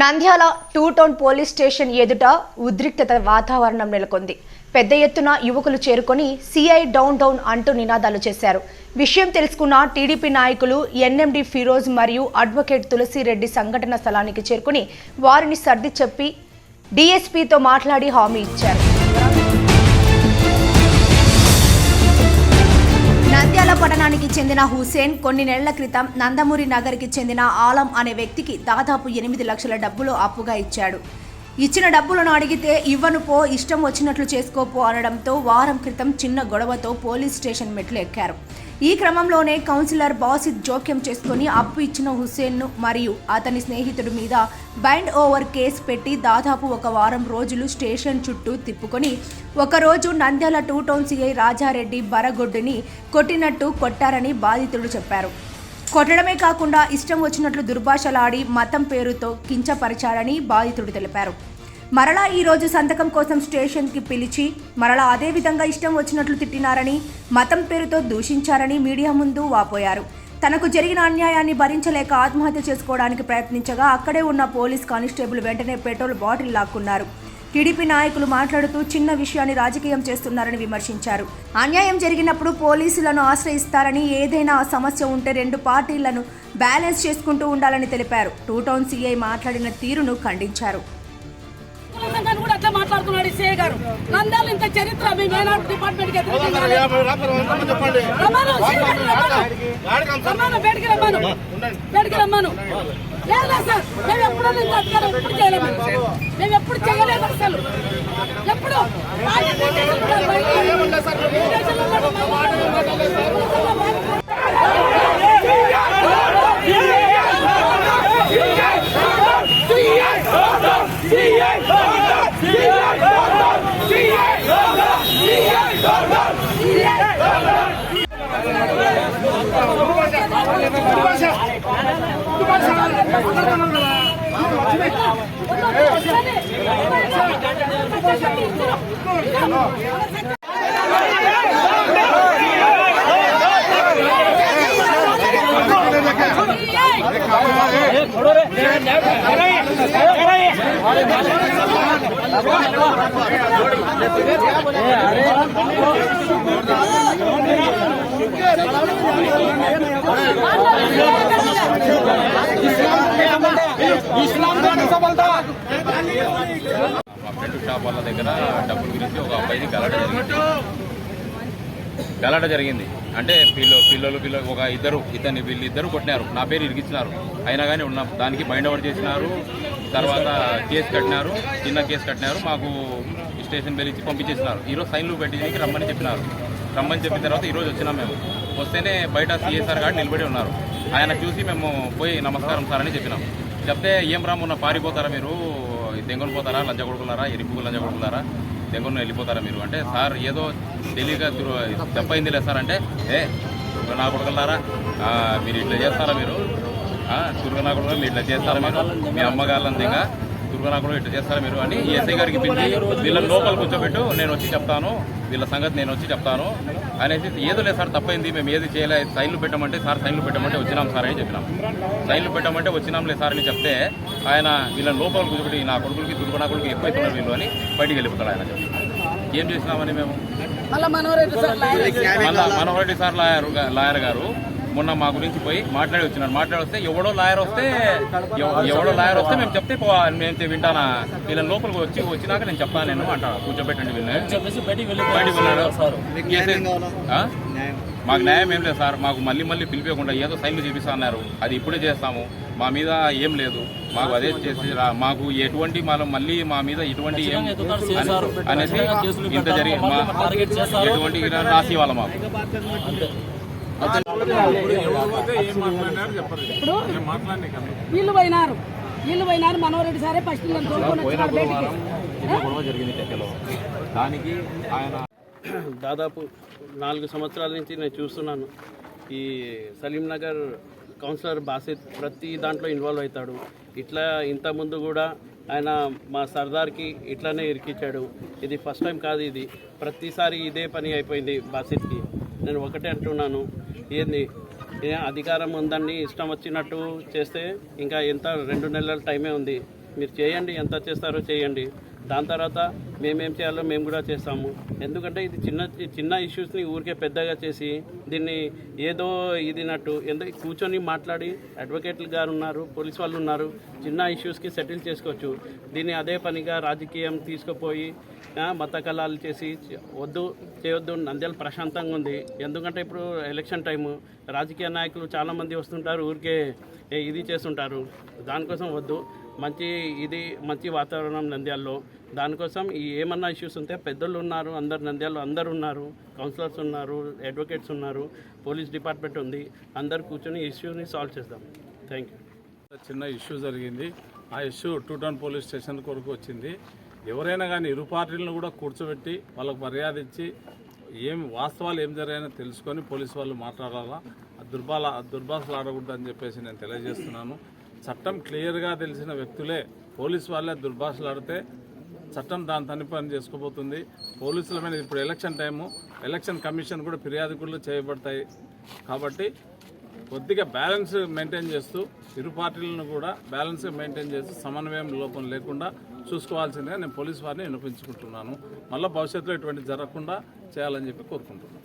Nandyal two town police station ఎదుట ఉద్రిక్తత వాతావరణం నెలకొంది. పెద్ద ఎత్తున యువకులు చేరుకొని సిఐ డౌన్ డౌన్ అంటూ నినాదాలు చేశారు. విషయం తెలుసుకున్న టీడీపీ నాయకులు ఎన్ఎండి ఫిరోజ్ మరియు అడ్వకేట్ తులసిరెడ్డి సంఘటన స్థలానికి చేరుకుని వారిని సర్ది చెప్పి డీఎస్పీతో మాట్లాడి హామీ ఇచ్చారు. నంద్యాల పట్టణానికి చెందిన హుసేన్ కొన్ని నెలల క్రితం నందమూరి నగర్కి చెందిన ఆలం అనే వ్యక్తికి దాదాపు ఎనిమిది లక్షల డబ్బులు అప్పుగా ఇచ్చాడు. ఇచ్చిన డబ్బులను అడిగితే ఇవ్వను పో ఇష్టం వచ్చినట్లు చేసుకోపో అనడంతో వారం క్రితం చిన్న గొడవతో పోలీస్ స్టేషన్ మెట్లు ఎక్కారు. ఈ క్రమంలోనే కౌన్సిలర్ బాసిత్ జోక్యం చేసుకుని అప్పు ఇచ్చిన హుస్సేన్ను మరియు అతని స్నేహితుడి మీద బైండ్ ఓవర్ కేసు పెట్టి దాదాపు ఒక వారం రోజులు స్టేషన్ చుట్టూ తిప్పుకొని ఒకరోజు Nandyal two town CI Raja Reddy బరగొడ్డుని కొట్టినట్టు కొట్టారని బాధితుడు చెప్పారు. కొట్టడమే కాకుండా ఇష్టం వచ్చినట్లు దుర్భాషలాడి మతం పేరుతో కించపరిచారని బాధితుడు తెలిపారు. మరలా ఈ రోజు సంతకం కోసం స్టేషన్కి పిలిచి మరలా అదే విధంగా ఇష్టం వచ్చినట్లు తిట్టినారని మతం పేరుతో దూషించారని మీడియా ముందు వాపోయారు. తనకు జరిగిన అన్యాయాన్ని భరించలేక ఆత్మహత్య చేసుకోవడానికి ప్రయత్నించగా అక్కడే ఉన్న పోలీస్ కానిస్టేబుల్ వెంటనే పెట్రోల్ బాటిల్ లాక్కున్నారు. టీడీపీ నాయకులు మాట్లాడుతూ చిన్న విషయాన్ని రాజకీయం చేస్తున్నారని విమర్శించారు. అన్యాయం జరిగినప్పుడు పోలీసులను ఆశ్రయిస్తారని ఏదైనా సమస్య ఉంటే రెండు పార్టీలను బ్యాలెన్స్ చేసుకుంటూ ఉండాలని తెలిపారు. టూ టౌన్ సీఐ మాట్లాడిన తీరును ఖండించారు. సంఘాన్ని కూడా అట్లా మాట్లాడుతున్నాడు ఈ సీఏ గారు. నందాలు ఇంత చరిత్ర మీ మేనాడు డిపార్ట్మెంట్ రమ్మను బయటికి రమ్మను. బయటికి రమ్మను. లేదా సార్ మేము ఎప్పుడు ఇంత అధికారం ఎప్పుడు చేయలేము. మేము ఎప్పుడు చేయలేదు అసలు. ఎప్పుడు? రాజకీయ కేసులు కూడా బయట- ఈ షాప్ వాళ్ళ దగ్గర డబ్బుల గురించి ఒక అబ్బాయిది గలాట జరిగింది. గలాట జరిగింది. అంటే పిల్ల పిల్లలు పిల్లలు ఒక ఇద్దరు ఇతన్ని వీళ్ళు ఇద్దరు కొట్టినారు. నా పేరు ఇరిగించినారు అయినా కానీ ఉన్నాం దానికి బైండ్ అవుట్ చేసినారు. తర్వాత కేసు కట్టినారు. చిన్న కేసు కట్టినారు. మాకు స్టేషన్ బెల్ ఇచ్చి పంపించేసినారు. ఈరోజు సైన్లు పెట్టడానికి రమ్మని చెప్పినారు. రమ్మని చెప్పిన తర్వాత ఈరోజు వచ్చినాం మేము. వస్తేనే బయట సిఎస్ఆర్ గారు నిలబడి ఉన్నారు. ఆయన చూసి మేము పోయి నమస్కారం సార్ అని చెప్పినాం. చెప్తే ఏం రామున్న పారిపోతారా మీరు? దెంగొని పోతారా? లంచ కొడుకులారా ఎరుపుకు లంచ కొడుకులారా దెంగొని వెళ్ళిపోతారా మీరు? అంటే సార్ ఏదో తెలియక దెబ్బైందిలే సార్ అంటే ఏ నా కొడుకున్నారా? మీరు ఇట్లా చేస్తారా మీరు? దుర్గనా కొడుకు మీరు ఇట్లా చేస్తారా మీరు? మీ అమ్మగాళ్ళంతేగా దుర్గనా కూడా ఇట్లా చేస్తారా మీరు అని ఈ ఎస్ఐ గారికి పిలిచి వీళ్ళని లోపల కూర్చోబెట్టు నేను వచ్చి చెప్తాను వీళ్ళ సంగతి నేను వచ్చి చెప్తాను అనేసి ఏదో లేదు సార్ తప్పైంది మేము ఏది చేయలే సైన్లు పెట్టమంటే సార్ సైన్లు పెట్టమంటే వచ్చినాం సార్ అని చెప్పినాం. సైన్లు పెట్టమంటే వచ్చినాంలే సార్ అని చెప్తే ఆయన వీళ్ళని లోపల కూర్చోబెట్టి నా కొడుకులకి దుర్గనా కొడుకు ఎక్కువైతున్నారు వీళ్ళు అని బయటికి వెళ్ళిపోతాడు ఆయన. చెప్పి ఏం చేసినామని మేము? మనోహరెడ్డి సార్ లాయర్ గారు మొన్న మా గురించి పోయి మాట్లాడి వచ్చినారు. మాట్లాడి వస్తే ఎవడో లాయర్ వస్తే ఎవ- ఎవడో లాయర్ వస్తే మేము చెప్తే మేము వింటానా? వీళ్ళని లోపలికి వచ్చి వచ్చినాక నేను చెప్తాను నేను అంటాను. కూర్చోబెట్టండి వీళ్ళని? మాకు న్యాయం ఏం లేదు సార్. మాకు మళ్ళీ మళ్ళీ పిలిపించకుండా ఏదో సైన్లు చేపిస్తా అన్నారు. అది ఇప్పుడే చేస్తాము. మా మీద ఏం లేదు. మాకు అదే చేసి రా- మాకు ఎటువంటి మాలో మళ్ళీ మా మీద ఎటువంటి అనేసి ఇంత జరిగి మా ఎటువంటి రాసి వాళ్ళ మాకు. ఇప్పుడు వీళ్ళు పోయినారు. వీళ్ళు పోయినారు మనోరెడ్డి సారే ఫస్ట్ దానికి ఆయన దాదాపు నాలుగు సంవత్సరాల నుంచి నేను చూస్తున్నాను. ఈ సలీం నగర్ కౌన్సిలర్ బాసిత్ ప్రతి దాంట్లో ఇన్వాల్వ్ అవుతాడు. ఇట్లా ఇంత ముందు కూడా ఆయన మా సర్దార్కి ఇట్లానే ఇరికిచ్చాడు. ఇది ఫస్ట్ టైం కాదు ఇది. ప్రతిసారి ఇదే పని అయిపోయింది బాసిత్కి. నేను ఒకటే అంటున్నాను. ఏంది? అధికారం ఉందని ఇష్టం వచ్చినట్టు చేస్తే ఇంకా ఎంత? రెండు నెలల టైమే ఉంది. మీరు చేయండి ఎంత చేస్తారో చేయండి. దాని తర్వాత మేమేం చేయాలో మేము కూడా చేస్తాము. ఎందుకంటే ఇది చిన్న చిన్న ఇష్యూస్ని ఊరికే పెద్దగా చేసి దీన్ని ఏదో ఇదినట్టు ఎందుకు కూర్చొని మాట్లాడి అడ్వకేట్లు గారు ఉన్నారు పోలీస్ వాళ్ళు ఉన్నారు చిన్న ఇష్యూస్కి సెటిల్ చేసుకోవచ్చు. దీన్ని అదే పనిగా రాజకీయం తీసుకుపోయి మత కళాలు చేసి వద్దు చేయొద్దు నంద్యాల ప్రశాంతంగా ఉంది. ఎందుకంటే ఇప్పుడు ఎలక్షన్ టైము రాజకీయ నాయకులు చాలామంది వస్తుంటారు ఊరికే ఇది చేస్తుంటారు. దానికోసం వద్దు. మంచి ఇది మంచి వాతావరణం నంద్యాలలో. దానికోసం ఈ ఏమన్నా ఇష్యూస్ ఉంటే పెద్దలు ఉన్నారు అందరు నంద్యాలలో అందరు ఉన్నారు కౌన్సిలర్స్ ఉన్నారు అడ్వకేట్స్ ఉన్నారు పోలీస్ డిపార్ట్మెంట్ ఉంది. అందరు కూర్చొని ఇష్యూని సాల్వ్ చేద్దాం. థ్యాంక్ యూ చిన్న ఇష్యూ జరిగింది. ఆ issue two town police station కొరకు వచ్చింది. ఎవరైనా కానీ ఇరు పార్టీలను కూడా కూర్చోబెట్టి వాళ్ళకు మర్యాద ఇచ్చి ఏం వాస్తవాలు ఏం జరిగాయో తెలుసుకొని పోలీసు వాళ్ళు మాట్లాడాలా. ఆ దుర్బాల దుర్భాషలు ఆడకూడదు అని చెప్పేసి నేను తెలియజేస్తున్నాను. చట్టం క్లియర్గా తెలిసిన వ్యక్తులే పోలీసు వాళ్ళే దుర్భాషలాడితే చట్టం దాని తని పని చేసుకోబోతుంది. పోలీసుల మీద ఇప్పుడు ఎలక్షన్ టైము ఎలక్షన్ కమిషన్ కూడా ఫిర్యాదుకులు చేయబడతాయి. కాబట్టి కొద్దిగా బ్యాలెన్స్ మెయింటైన్ చేస్తూ ఇరు పార్టీలను కూడా బ్యాలెన్స్ మెయింటైన్ చేస్తూ సమన్వయం లోపం లేకుండా చూసుకోవాల్సిందిగా నేను పోలీస్ వారిని వినిపించుకుంటున్నాను మళ్ళీ భవిష్యత్తులో ఇటువంటి జరగకుండా చేయాలని చెప్పి కోరుకుంటున్నాను.